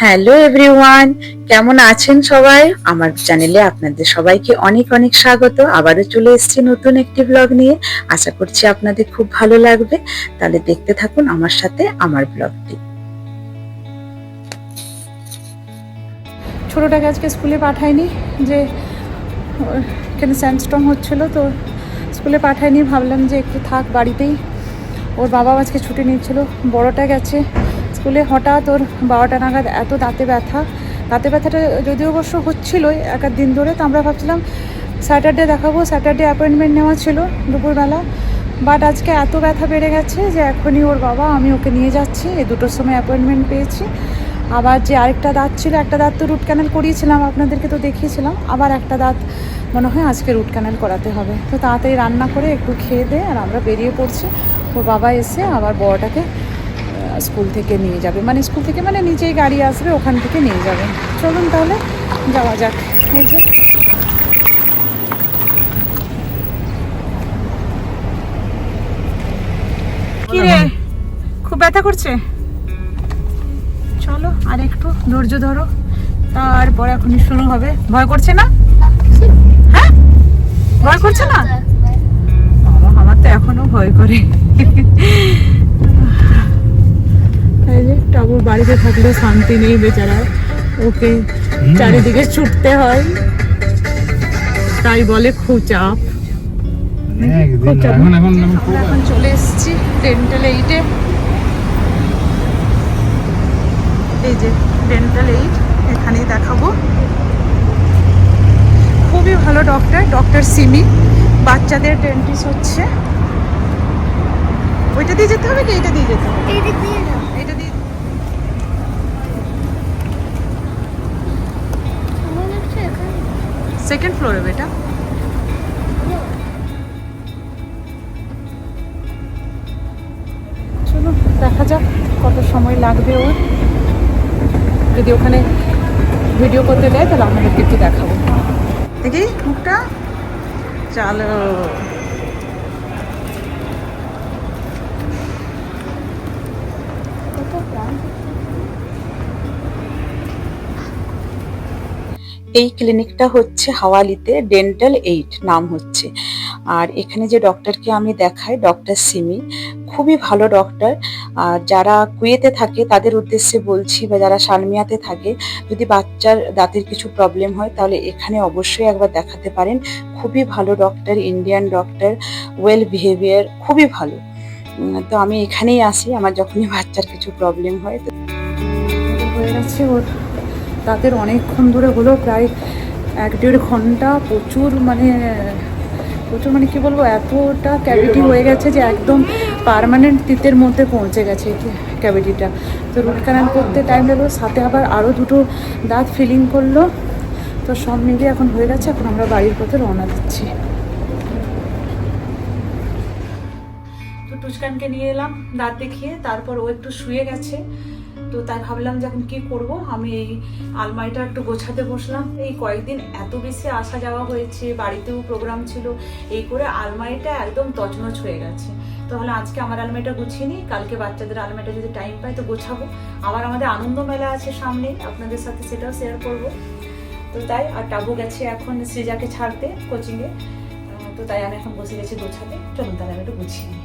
Hello everyone, কেমন আছেন সবাই? আমার চ্যানেলে আপনাদের সবাইকে অনেক অনেক স্বাগত। আবারও চলে এসেছি নতুন একটি ব্লগ নিয়ে। আশা করছি আপনাদের খুব ভালো লাগবে। তাহলে দেখতে থাকুন আমার সাথে আমার ব্লগটি। ছোটোটাকে আজকে স্কুলে পাঠায়নি যে এখানে স্যান্ডস্টর্ম হচ্ছিল, তো স্কুলে পাঠায়নি ভাবলাম যে একটু থাক বাড়িতেই। ওর বাবা আজকে ছুটি নিচ্ছিল। বড়টা গেছে। স্কুলে হঠাৎ ওর বারোটা নাগাদ এত দাঁতে ব্যথা। দাঁতে ব্যথাটা যদিও অবশ্য হচ্ছিলোই এক দিন ধরে, তো আমরা ভাবছিলাম স্যাটারডে দেখাবো। স্যাটারডে অ্যাপয়েন্টমেন্ট নেওয়া ছিল দুপুরবেলা। বাট আজকে এত ব্যথা বেড়ে গেছে যে এখনই ওর বাবা, আমি ওকে নিয়ে যাচ্ছি। এই দুটোর সময় অ্যাপয়েন্টমেন্ট পেয়েছি। আবার যে আরেকটা দাঁত ছিল, একটা দাঁত তো রুট ক্যানেল করিয়েছিলাম, আপনাদেরকে তো দেখিয়েছিলাম। আবার একটা দাঁত মনে হয় আজকে রুট ক্যানেল করাতে হবে। তো তাড়াতাড়ি রান্না করে একটু খেয়ে দে আর আমরা বেরিয়ে পড়ছি। ওর বাবা এসে আবার বড়টাকে স্কুল থেকে নিয়ে যাবে। মানে স্কুল থেকে মানে নিজেই গাড়ি আসবে, ওখান থেকে নিয়ে যাবে। চলুন তাহলে, যাওয়া যাক। এই যে। খুব ব্যথা করছে? চলো, আর একটু ধৈর্য ধরো। তারপরে এখনই শুরু হবে। ভয় করছে না? হ্যাঁ? ভয় করছে না? আমার তো এখনও ভয় করে। টাবুর বাড়িতে থাকলে শান্তি নেই বেচারা। ওকে চারিদিকে ছুটতে হয়। তাই বলে খুব চাপ একদিন চাপ। এখন এখন খুব এখন চলে এসেছি ডেন্টাল এইটে এই যে ডেন্টাল এইট এখানেই দেখাবো। খুবই ভালো ডক্টর ডক্টর সিমি বাচ্চাদের ডেন্টিস্ট হচ্ছে। ওইটা দিয়ে যেতে হবে কি? এইটা দিয়ে যেতে হবে? এইটা দিয়ে সেকেন্ড ফ্লোরে বেটা। চলো দেখা যাক কত সময় লাগবে ওর। যদি ওখানে ভিডিও করতে দেয় তাহলে আপনাদেরকে একটু দেখাবো। দেখি মুখটা। চলো। এই ক্লিনিকটা হচ্ছে হাওয়ালিতে ডেন্টাল এইট নাম হচ্ছে। আর এখানে যে ডক্টরকে আমি দেখাই ডক্টর সিমি খুবই ভালো ডক্টর আর যারা কুয়েতে থাকে, তাদের উদ্দেশ্যে বলছি বা যারা সালমিয়াতে থাকে, যদি বাচ্চার দাঁতের কিছু প্রবলেম হয়, তাহলে এখানে অবশ্যই একবার দেখাতে পারেন। খুবই ভালো doctor Indian doctor well behaviour খুবই ভালো। তো আমি এখানেই আসি, আমার যখনই বাচ্চার কিছু প্রবলেম হয়, তো হয়ে গেছে ওর দাঁতের অনেকক্ষণ ধরে হলো প্রায় এক দেড় ঘণ্টা প্রচুর মানে প্রচুর মানে কি বলব, এতটা ক্যাভিটি হয়ে গেছে যে একদম পার্মানেন্ট তিতের মধ্যে পৌঁছে গেছে ক্যাভিটিটা তো রুট ক্যানাল করতে টাইম লাগল, সাথে আবার আরও দুটো দাঁত ফিলিং করল। তো সব মিলিয়ে এখন হয়ে গেছে, এখন আমরা বাড়ির পথে রওনা দিচ্ছি। তো টুচকানকে নিয়ে এলাম দাঁত দেখিয়ে, তারপর ও একটু শুয়ে গেছে। তো তাই ভাবলাম যে এখন কি করব? আমি এই আলমারিটা একটু গোছাতে বসলাম। এই কয়েকদিন এত বেশি আসা যাওয়া হয়েছে, বাড়িতেও প্রোগ্রাম ছিল, এই করে আলমারিটা একদম তছনছ হয়ে গেছে। তাহলে আজকে আমার আলমারিটা গুছিয়ে নিই, কালকে বাচ্চাদের আলমারিটা যদি টাইম পাই তো গোছাবো। আবার আমাদের আনন্দ মেলা আছে সামনে, আপনাদের সাথে সেটাও শেয়ার করব। তো তাই, আর টাবু গেছে এখন সৃজাকে ছাড়তে কোচিংয়ে তো তাই আমি এখন বসে গেছি গোছাতে। চলুন তাহলে আমি একটু গুছিয়ে নিই।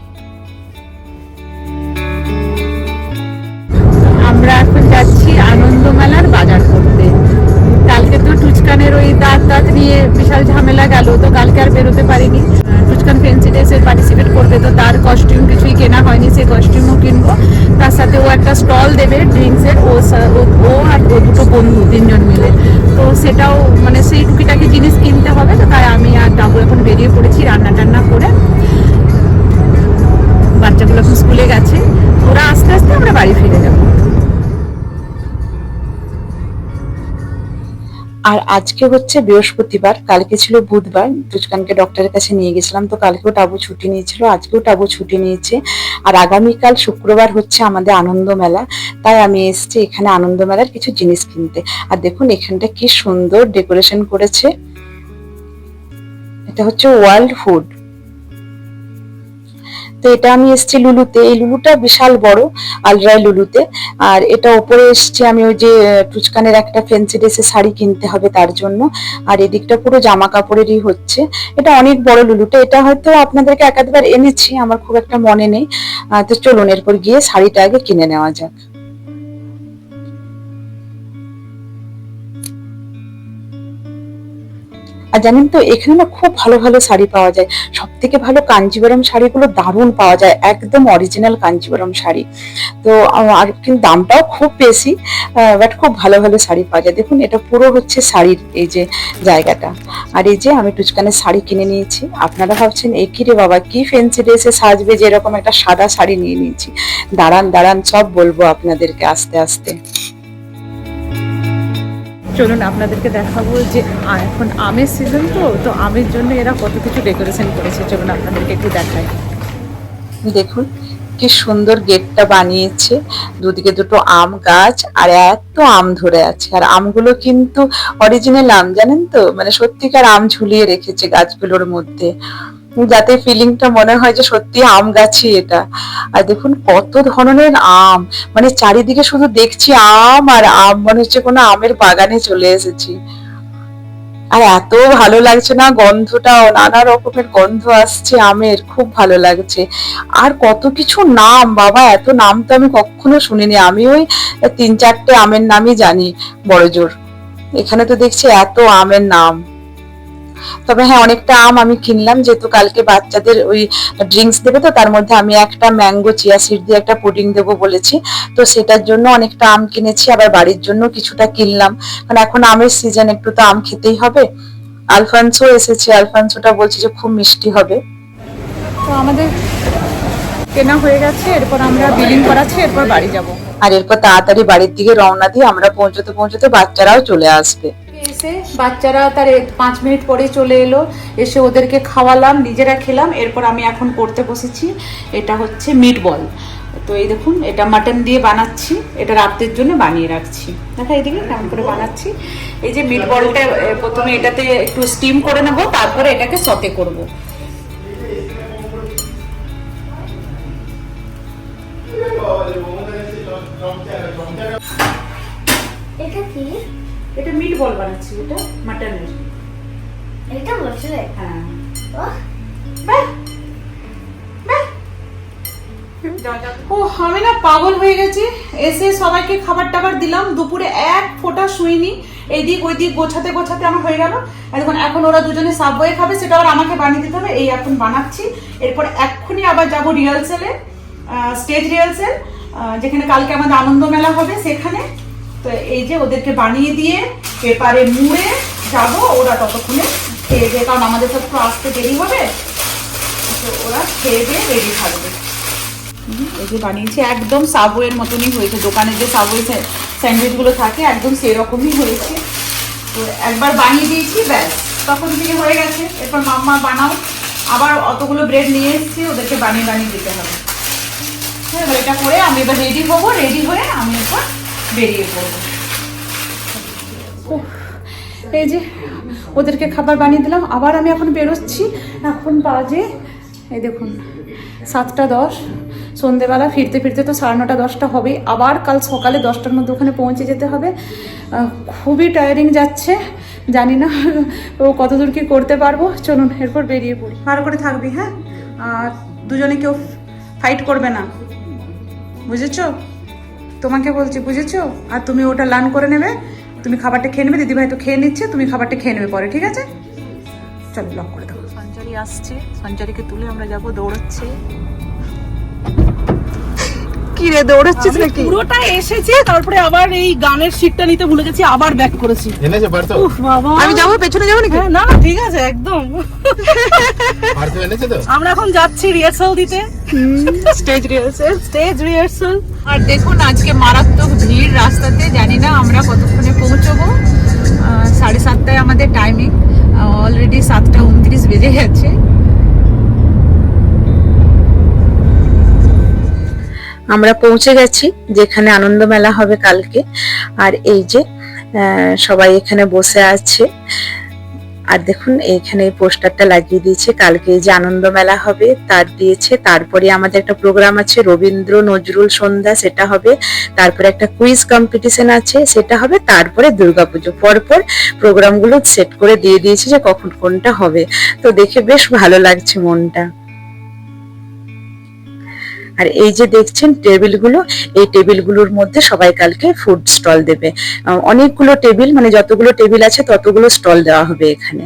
নিয়ে বিশাল ঝামেলা গেল তো কালকে আর বেরোতে পারিনি। আহ, টুচকান ফেন্সি ডেসে পার্টিসিপেট করবে তো তার কস্টিউম কিছুই কেনা হয়নি সেই কস্টিউমও কিনবো। তার সাথে ও একটা স্টল দেবে ড্রিঙ্কসের ও- ও আর ও দুটো বন্ধু তিনজন মিলে। তো সেটাও মানে সেই টুকিটাকি জিনিস কিনতে হবে তো তাই আমি আর ডাবু এখন বেরিয়ে পড়েছি রান্না টান্না করে। বাচ্চাগুলো এখন স্কুলে গেছে। ওরা আস্তে আস্তে আমরা বাড়ি ফিরে যাব। আর আজকে হচ্ছে বৃহস্পতিবার, কালকে ছিল বুধবার দুজকানকে ডক্টরের কাছে নিয়ে গেছিলাম, তো কালকেও টাবু ছুটি নিয়েছিল, আজকেও টাবু ছুটি নিয়েছে। আর আগামীকাল শুক্রবার হচ্ছে আমাদের আনন্দ মেলা, তাই আমি এসেছি এখানে আনন্দ মেলার কিছু জিনিস কিনতে। আর দেখুন এখানটা কি সুন্দর ডেকোরেশন করেছে। এটা হচ্ছে ওয়ার্ল্ড ফুড তো এটা আমি এসছি লুলুতে। এই লুলুটা বিশাল বড় আলরাই লুলুতে। আর এটা ওপরে এসেছি আমি ওই যে টুচকানের একটা ফেন্সি ড্রেসে শাড়ি কিনতে হবে তার জন্য। আর এদিকটা পুরো জামা কাপড়েরই হচ্ছে। এটা অনেক বড় লুলুটা। এটা হয়তো আপনাদেরকে একাধবার এনেছি, আমার খুব একটা মনে নেই। তো চলুন, এরপর গিয়ে শাড়িটা আগে কিনে নেওয়া যাক। আর জানেন তো, এখানে না খুব ভালো ভালো শাড়ি পাওয়া যায়। সব থেকে ভালো কাঞ্জিবরম শাড়িগুলো দারুণ পাওয়া যায়, একদম অরিজিনাল কাঞ্জিবরম শাড়ি। তো আর কিন্তু দামটাও খুব বেশি বাট খুব ভালো ভালো শাড়ি পাওয়া যায়। দেখুন, এটা পুরো হচ্ছে শাড়ির এই যে জায়গাটা। আর এই যে আমি টুচকানের শাড়ি কিনে নিয়েছি, আপনারা ভাবছেন, এ কি রে বাবা, কি ফেন্সি ড্রেসে সাজবে যে এরকম একটা সাদা শাড়ি নিয়ে নিয়েছি? দাঁড়ান দাঁড়ান, সব বলব আপনাদেরকে আস্তে আস্তে। চলুন আপনাদেরকে দেখাবো যে এখন আমের সিজন তো তো আমের জন্য এরা কত কিছু ডেকোরেশন করেছে। চলুন আপনাদেরকে একটু দেখাই। দেখুন। কি সুন্দর গেটটা বানিয়েছে। দুদিকে দুটো আম গাছ আর এত আম ধরে আছে। আর আমগুলো কিন্তু অরিজিনাল আম, জানেন তো? মানে সত্যিকার আম ঝুলিয়ে রেখেছে গাছগুলোর মধ্যে। যাতে ফিলিংটা মনে হয় যে সত্যি আম গাছই এটা। আর দেখুন কত ধরনের আম। মানে চারিদিকে শুধু দেখছি আম আর আম, মনে হচ্ছে কোনো আমের বাগানে চলে এসেছি। আর এত ভালো লাগছে না গন্ধটাও নানা রকমের গন্ধ আসছে, আমের, খুব ভালো লাগছে। আর কত কিছু নাম, বাবা, এত নাম তো আমি কখনো শুনিনি। আমি ওই তিন চারটে আমের নামই জানি, বড়জোর। এখানে তো দেখছি এত আমের নাম। তবে হ্যাঁ অনেকটা আম আমি কিনলাম যেহেতু কালকে বাচ্চাদের ওই ড্রিঙ্কস দেবে তো তার মধ্যে আমি একটা ম্যাঙ্গো চিয়া সিড দিয়ে একটা পুডিং দেবো বলেছি। তো সেটার জন্য অনেকটা আম কিনেছি আবার বাড়ির জন্য কিছুটা কিনলাম। কারণ এখন আমের সিজন একটু তো আম খেতেই হবে। আলফানসো এসেছে আলফানসোটা বলছে যে খুব মিষ্টি হবে। তো আমাদের কেনা হয়ে গেছে এরপর আমরা বিলিং করাচ্ছি এরপর বাড়ি যাব। আর এরপর তাড়াতাড়ি বাড়ির দিকে রওনা দিয়ে আমরা পৌঁছতে পৌঁছতে বাচ্চারাও চলে আসবে। এসে বাচ্চারা তার পাঁচ মিনিট পরে চলে এলো। এসে ওদেরকে খাওয়ালাম, নিজেরা খেলাম, এরপর আমি এখন করতে বসেছি। এটা হচ্ছে মিট বল তো এই দেখুন, এটা মাটন দিয়ে বানাচ্ছি। এটা রাত্রের জন্য বানিয়ে রাখছি। দেখা, এদিকে কেমন করে বানাচ্ছি। এই যে মিট বলটা প্রথমে এটাতে একটু স্টিম করে নেব, তারপরে এটাকে সতে করব। বল বানাচ্ছি এটা? মাটনের। এটা বলছে হ্যাঁ। ও ও আমি না পাগল হয়ে গেছি। এসে সবাইকে খাবার টাবার দিলাম। দুপুরে এক ফোঁটা শুইনি। এদিক ওই দিক গোছাতে গোছাতে আমার হয়ে গেল। এখন এখন ওরা দুজনে সাবওয়ে খাবে সেটা আবার আমাকে বানিয়ে দিতে হবে। এই এখন বানাচ্ছি। এরপর এক্ষুনি আবার যাব রিহার্সেলে স্টেজ রিহার্সেল যেখানে কালকে আমাদের আনন্দ মেলা হবে সেখানে। তো এই যে ওদেরকে বানিয়ে দিয়ে পেপারে মুড়ে যাব, ওরা ততক্ষণে খেয়ে দিয়ে কারণ আমাদের সব আসতে দেরি হবে। তো ওরা খেয়ে দিয়ে রেডি থাকবে। এই যে বানিয়েছি, একদম সাবওয়ের মতনই হয়েছে। দোকানে যে সাবওয়ে স্যান্ডউইচগুলো থাকে, একদম সেরকমই হয়েছে। তো একবার বানিয়ে দিয়েছি, ব্যাস। তখন দিয়ে হয়ে গেছে। এরপর মাম্মা বানাও। আবার অতগুলো ব্রেড নিয়ে এসেছি, ওদেরকে বানিয়ে বানিয়ে দিতে হবে। হ্যাঁ এবার এটা করে আমি এবার রেডি হব। রেডি হয়ে আমি এরপর বেরিয়ে পড়ব। এই যে ওদেরকে খাবার বানিয়ে দিলাম, আবার আমি এখন বেরোচ্ছি। এখন বাজে, এই দেখুন, সাতটা দশ, সন্ধেবেলা ফিরতে ফিরতে তো সাড়ে নটা দশটা হবেই। আবার কাল সকালে দশটার মধ্যে ওখানে পৌঁছে যেতে হবে। খুবই টায়ারিং যাচ্ছে, জানি না ও কতদূর কি করতে পারব। চলুন, এরপর বেরিয়ে পড়ি। ভালো করে থাকবি হ্যাঁ? আর দুজনে কেউ ফাইট করবে না। বুঝেছ? তোমাকে বলছি, বুঝেছ? আর তুমি ওটা লান করে নেবে, তুমি খাবারটা খেয়ে নেবে, দিদিভাই তো খেয়ে নিচ্ছে, তুমি খাবারটা খেয়ে নেবে পরে, ঠিক আছে? চলো ব্লক করে দাও। সঞ্চারি আসছে সঞ্চারিকে তুলে আমরা যাব, দৌড়চ্ছে। কি রে দৌড়চ্ছিস আমি পুরোটা এসেছে তারপরে আবার এই গানের সিটটা নিতে ভুলে গেছি আবার ব্যাক করেছি। এনেছে উফ বাবা। আমি যাব পেছনে যাব নাকি? হ্যাঁ, না না ঠিক আছে একদম। পার্থ এনেছে তো? আমরা এখন যাচ্ছি রিহার্সাল দিতে। স্টেজ রিহার্সেল স্টেজ রিহার্সাল আর দেখুন আজকে মারাত্মক ভিড় রাস্তাতে জানি না আমরা কতক্ষণে পৌঁছবো। সাড়ে সাতটায় আমাদের টাইমিং অলরেডি সাতটা উনত্রিশ বেজে গেছে। আমরা পৌঁছে গেছি, যেখানে আনন্দ মেলা হবে কালকে। আর এই যে সবাই এখানে বসে আছে। আর দেখুন, এইখানে এই পোস্টারটা লাগিয়ে দিয়েছে। কালকে যে আনন্দ মেলা হবে, তার দিয়েছে। তারপরে আমাদের একটা প্রোগ্রাম আছে, রবীন্দ্র নজরুল সন্ধ্যা, সেটা হবে। তারপরে একটা কুইজ কম্পিটিশন আছে, সেটা হবে। তারপরে দুর্গাপুজো। পরপর প্রোগ্রামগুলো সেট করে দিয়ে দিয়েছে যে কখন কোনটা হবে। তো দেখে বেশ ভালো লাগছে মনটা। আর এই যে দেখছেন টেবিলগুলো এই টেবিলগুলোর মধ্যে সবাই কালকে ফুড স্টল দেবে। অনেকগুলো টেবিল মানে যতগুলো টেবিল আছে ততগুলো স্টল দেওয়া হবে এখানে।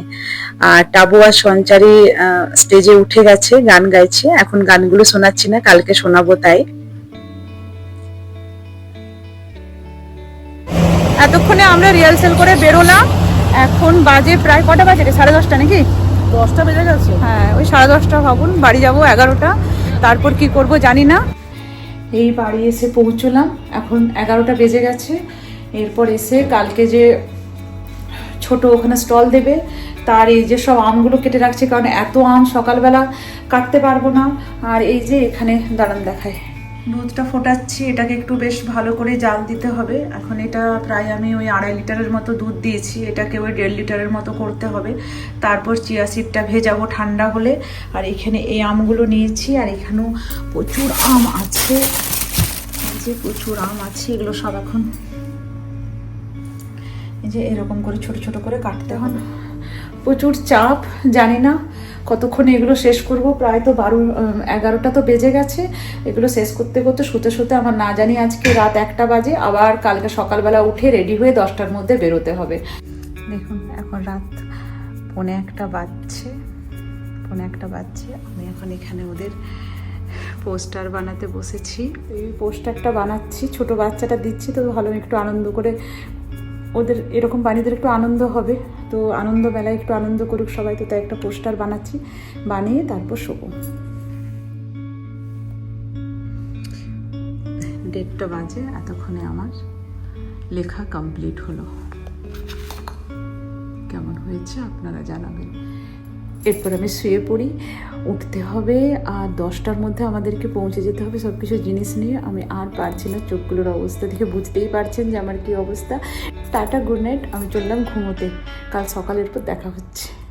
আর টাবু আর সঞ্চারী স্টেজে উঠে গেছে গান গাইছে। এখন গানগুলো শোনাচ্ছি না কালকে শোনাবো তাই। এতক্ষণে আমরা রিহার্সেল করে বেরোলাম। এখন বাজে প্রায় কটা বাজে? সাড়ে দশটা নাকি? দশটা বেজে গেছে। হ্যাঁ ওই সাড়ে দশটা ভাবুন বাড়ি যাব এগারোটা। তারপর কি করব জানি না। এই বাড়ি এসে পৌঁছলাম, এখন এগারোটা বেজে গেছে। এরপর এসে কালকে যে ছোট ওখানে স্টল দেবে, তার এই যে সব আমগুলো কেটে রাখছে, কারণ এত আম সকালবেলা কাটতে পারব না। আর এই যে এখানে দাঁড়ান দেখায়। দুধটা ফোটাচ্ছি, এটাকে একটু বেশ ভালো করে জাল দিতে হবে। এখন এটা প্রায় আমি ওই আড়াই লিটারের মতো দুধ দিয়েছি, এটাকে ওই দেড় লিটারের মতো করতে হবে। তারপর চিয়া সিডটা ভেজাবো ঠান্ডা হলে। আর এখানে এই আমগুলো নিয়েছি, আর এখানেও প্রচুর আম আছে। যে প্রচুর আম আছে, এগুলো সব এখন এই যে এরকম করে ছোট ছোট করে কাটতে হবে। প্রচুর চাপ, জানি না কতক্ষণ এগুলো শেষ করব? প্রায় তো বারো এগারোটা তো বেজে গেছে। এগুলো শেষ করতে করতে শুতে শুতে আমার না জানি আজকে রাত একটা বাজে, আবার কালকে সকালবেলা উঠে রেডি হয়ে দশটার মধ্যে বেরোতে হবে। দেখুন, এখন রাত পৌনে একটা বাজছে, পৌনে একটা বাজছে। আমি এখন এখানে ওদের পোস্টার বানাতে বসেছি। এই পোস্টারটা বানাচ্ছি, ছোট বাচ্চাটা দিচ্ছি, তো ভালো একটু আনন্দ করে ওদের, এরকম বানিয়ে একটু আনন্দ হবে। তো আনন্দ মেলায় একটু আনন্দ করুক সবাই, তো তাই একটা পোস্টার বানাচ্ছি। বানিয়ে তারপর শোবো। দেড়টা বাজে, এতক্ষণে আমার লেখা কমপ্লিট হলো। কেমন হয়েছে আপনারা জানাবেন। এরপর আমি শুয়ে পড়ি। উঠতে হবে, আর দশটার মধ্যে আমাদেরকে পৌঁছে যেতে হবে সব কিছু জিনিস নিয়ে। আমি আর পারছি না, চোখগুলোর অবস্থা দেখে বুঝতেই পারছেন যে আমার কী অবস্থা। Tata good night. আমি চললাম ঘুমোতে। কাল সকালের পর দেখা হচ্ছে।